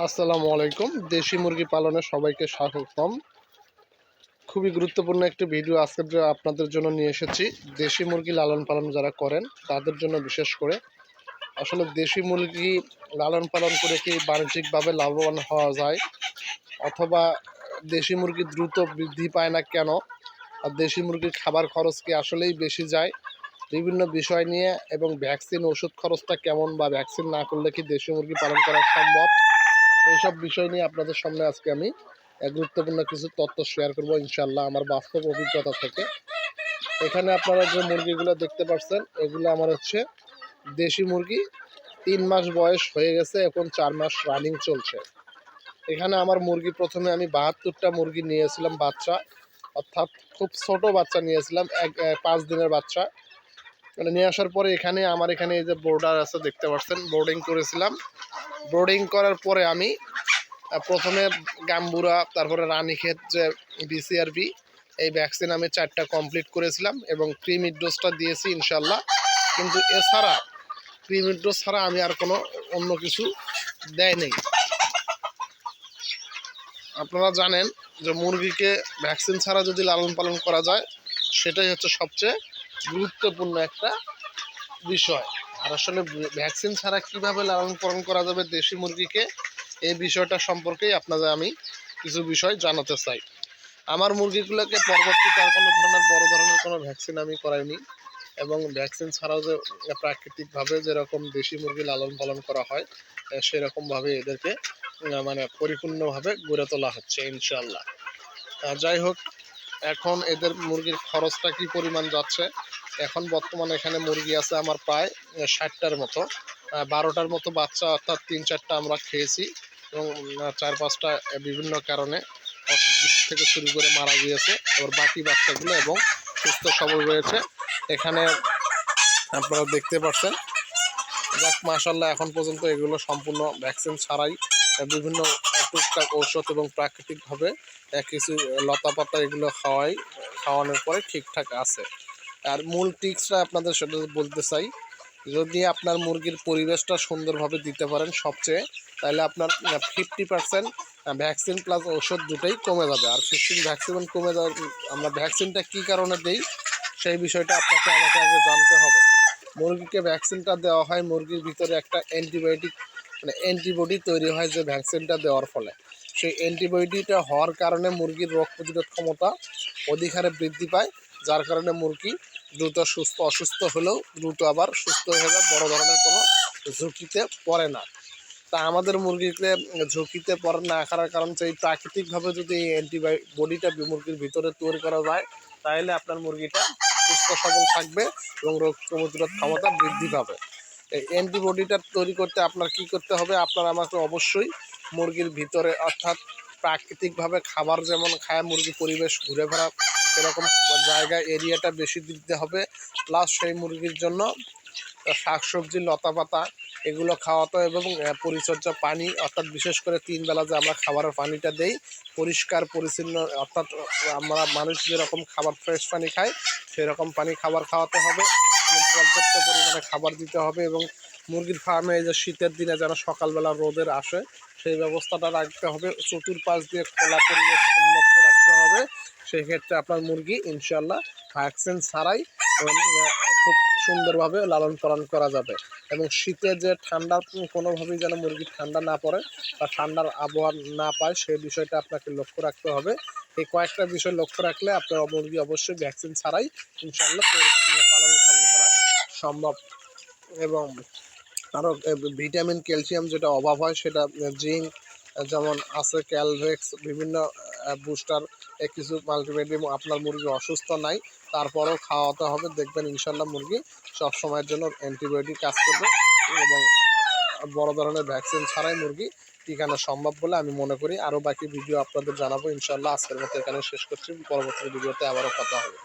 আসসালামু আলাইকুম। দেশি মুরগি পালনে সবাইকে স্বাগতম। খুবই গুরুত্বপূর্ণ একটি ভিডিও আজকের যে আপনাদের জন্য নিয়ে এসেছি। দেশি মুরগি লালন পালন যারা করেন, তাদের জন্য বিশেষ করে। আসলে দেশি মুরগি লালন পালন করে কি বাণিজ্যিকভাবে লাভবান হওয়া যায়? অথবা দেশি মুরগি দ্রুত বৃদ্ধি পায় না কেন? আর দেশি মুরগির খাবার খরচ কি আসলেই বেশি যায়? বিভিন্ন বিষয় নিয়ে এবং ভ্যাকসিন ওষুধ খরচটা কেমন বা ভ্যাকসিন না করলে কি দেশি মুরগি পালন করা সম্ভব? এইসব বিষয় নিয়ে আপনাদের সামনে আজকে আমি গুরুত্বপূর্ণ কিছু তথ্য শেয়ার করব ইনশাল্লাহ আমার বাস্তব অভিজ্ঞতা থেকে। এখানে আপনারা যে মুরগিগুলো দেখতে পাচ্ছেন এগুলো আমার হচ্ছে দেশি মুরগি, তিন মাস বয়স হয়ে গেছে, এখন চার মাস রানিং চলছে। এখানে আমার মুরগি প্রথমে আমি বাহাত্তরটা মুরগি নিয়েছিলাম, বাচ্চা, অর্থাৎ খুব ছোট বাচ্চা নিয়েছিলাম, এক পাঁচ দিনের বাচ্চা। মানে নিয়ে আসার পরে এখানে আমার এখানে এই যে বোর্ডার আছে, দেখতে পাচ্ছেন বোর্ডিং করেছিলাম। বোর্ডিং করার পরে আমি প্রথমে গাম্বুরা, তারপরে রানীক্ষেত যে বিসিআরবি এই ভ্যাকসিন আমি চারটা কমপ্লিট করেছিলাম এবং ক্রিমির ডোজটা দিয়েছি ইনশাল্লাহ কিন্তু এছাড়া ক্রিমির ডোজ ছাড়া আমি আর কোনো অন্য কিছু দেয় নেই। আপনারা জানেন যে মুরগিকে ভ্যাকসিন ছাড়া যদি লালন পালন করা যায়, সেটাই হচ্ছে সবচেয়ে গুরুত্বপূর্ণ একটা বিষয়। আর আসলে ভ্যাকসিন ছাড়া কীভাবে লালন পালন করা যাবে দেশি মুরগিকে, এই বিষয়টা সম্পর্কেই আপনাদের আমি কিছু বিষয় জানাতে চাই। আমার মুরগিগুলোকে পরবর্তীতে আর কোনো ধরনের বড় ধরনের কোনো ভ্যাকসিন আমি করাইনি এবং ভ্যাকসিন ছাড়াও যে প্রাকৃতিকভাবে যেরকম দেশি মুরগি লালন পালন করা হয় সেরকমভাবে এদেরকে মানে পরিপূর্ণভাবে গড়ে তোলা হচ্ছে ইনশাল্লাহ যাই হোক এখন এদের মুরগির খরচটা কি পরিমাণ যাচ্ছে? এখন বর্তমানে এখানে মুরগি আছে আমার প্রায় ষাটটার মতো। বারোটার মতো বাচ্চা অর্থাৎ তিন চারটা আমরা খেয়েছি এবং চার পাঁচটা বিভিন্ন কারণে অসুখ বিসুখ থেকে শুরু করে মারা গিয়েছে। এবার বাকি বাচ্চাগুলো এবং সুস্থ সবল রয়েছে। এখানে আপনারা দেখতে পাচ্ছেন, যাক মাসাল্লাহ এখন পর্যন্ত এগুলো সম্পূর্ণ ভ্যাকসিন ছাড়াই বিভিন্ন টুকটাক ঔষধ এবং প্রাকৃতিকভাবে কিছু লতা পাতা এগুলো খাওয়াই, খাওয়ানোর পরে ঠিকঠাক আছে। আর মূল টিক্সটা আপনাদের সেটা বলতে চাই, যদি আপনার মুরগির পরিবেশটা সুন্দরভাবে দিতে পারেন সবচেয়ে, তাহলে আপনার ফিফটি পার্সেন্ট ভ্যাকসিন প্লাস ওষুধ দুটোই কমে যাবে। আর ফিফটিন ভ্যাকসিন কমে যাবে আমরা ভ্যাকসিনটা কী কারণে দেই, সেই বিষয়টা আপনাকে আমাকে আগে জানতে হবে। মুরগিকে ভ্যাকসিনটা দেওয়া হয়, মুরগির ভিতরে একটা অ্যান্টিবায়োটিক মানে অ্যান্টিবডি তৈরি হয় যে ভ্যাকসিনটা দেওয়ার ফলে। সেই অ্যান্টিবডিটা হওয়ার কারণে মুরগির রোগ প্রতিরোধ ক্ষমতা অধিক হারে বৃদ্ধি পায়, যার কারণে মুরগি দ্রুত সুস্থ, অসুস্থ হলেও দ্রুত আবার সুস্থ হয়ে বড় ধরনের কোনো ঝুঁকিতে পড়ে না। তা আমাদের মুরগিকে ঝুঁকিতে পড়ে না রাখার কারণ সেই প্রাকৃতিকভাবে যদি এই অ্যান্টিবাই বডিটা মুরগির ভিতরে তৈরি করা যায়, তাহলে আপনার মুরগিটা সুস্থ, সবল থাকবে এবং রোগ প্রতিরোধ ক্ষমতা বৃদ্ধি পাবে। অ্যান্টিবডিটা তৈরি করতে আপনার কি করতে হবে? আপনার আমাকে অবশ্যই মুরগির ভিতরে, অর্থাৎ প্রাকৃতিকভাবে খাবার যেমন খায়, মুরগি পরিবেশ ঘুরে ফেরা, সেরকম জায়গায় এরিয়াটা বেশি দিতে হবে। প্লাস সেই মুরগির জন্য শাকসবজি লতা পাতা এগুলো খাওয়াতে এবং পরিচর্যা পানি, অর্থাৎ বিশেষ করে তিন বেলা যে আমরা খাবারের পানিটা দেই, পরিষ্কার, পরিচ্ছন্ন, অর্থাৎ আমরা মানুষ যেরকম খাবার ফ্রেশ পানি খায়, সেরকম পানি খাবার খাওয়াতে হবে। পর্যাপ্ত পরিমাণে খাবার দিতে হবে এবং মুরগির ফার্মে এই যে শীতের দিনে যেন সকালবেলা রোদের আসে, সেই ব্যবস্থাটা রাখতে হবে। চতুর্পাশ দিয়ে খোলা পরিবেশ উন্মুক্ত রাখতে হবে। সেক্ষেত্রে আপনার মুরগি ইনশাল্লাহ ভ্যাকসিন ছাড়াই খুব সুন্দরভাবে লালন পালন করা যাবে। এবং শীতে যে ঠান্ডা, কোনোভাবেই যেন মুরগি ঠান্ডা না পড়ে বা ঠান্ডার আবহাওয়া না পায়, সেই বিষয়টা আপনাকে লক্ষ্য রাখতে হবে। এই কয়েকটা বিষয় লক্ষ্য রাখলে আপনার মুরগি অবশ্যই ভ্যাকসিন ছাড়াই ইনশাল্লাহ পরি- পালন পালন করা সম্ভব এবং আরও ভিটামিন, ক্যালসিয়াম যেটা অভাব হয় সেটা জিঙ্ক যেমন আছে ক্যালভেক্স, বিভিন্ন বুস্টার কিছু মাল্টিভিটামিন, আপনার মুরগি অসুস্থ নাই, তারপরেও খাওয়াতে হবে। দেখবেন ইনশাল্লাহ মুরগি সব সময়ের জন্য অ্যান্টিবায়োটিক কাজ করবে এবং বড় ধরনের ভ্যাকসিন ছাড়াই মুরগি টিকানো সম্ভব বলে আমি মনে করি। আরও বাকি ভিডিও আপনাদের জানাব। ইনশাল্লাহ আজকের মতো এখানে শেষ করছি। পরবর্তী ভিডিওতে আবারও কথা হবে।